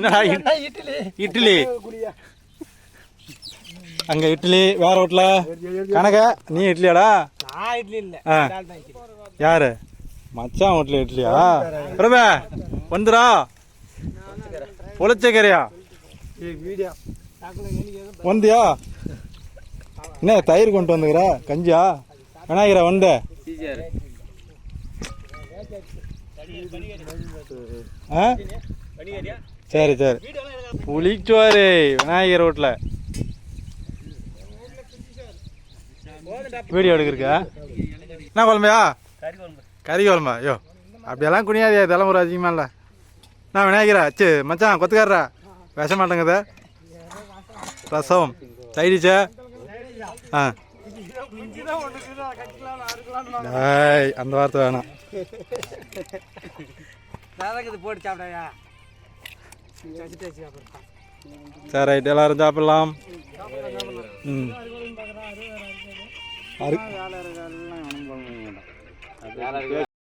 என்னடா இட்- இட்லி? இட்லி. அங்க இட்லி வேற வீட்ல கணக்க நீ இட்லியாடா? நான் இட்லி இல்ல. யாரு? மச்சான் வீட்ல இட்லியா? பிரபா வந்துடா. உழைச்சக்கரையா வீடியோ. வந்தியா? என்ன தயிர் கொண்டு வந்துக்கிற கஞ்சியா? விநாயகரா வந்து ஆ? சரி சரி. புளிச்சோறு விநாயகர் ரோட்டில் வீடியோ எடுக்கிறக்கா என்ன குழம்பையா? கறி குழம்பா? ஐயோ அப்படியெல்லாம் குனியாதியா தலைமுறை அதிகமாக இல்லை. நான் விநாயகரா? அச்சு மச்சான் கொத்துக்காரரா? விஷ மாட்டேங்குத ரசம். சைடிச்சா ஆ. அந்த வார்த்தை வேணாம். போட்டு சாப்பிடாயா சரி ரைட் எல்லாரும் சாப்பிடலாம். ம். இருக்காதுலாம்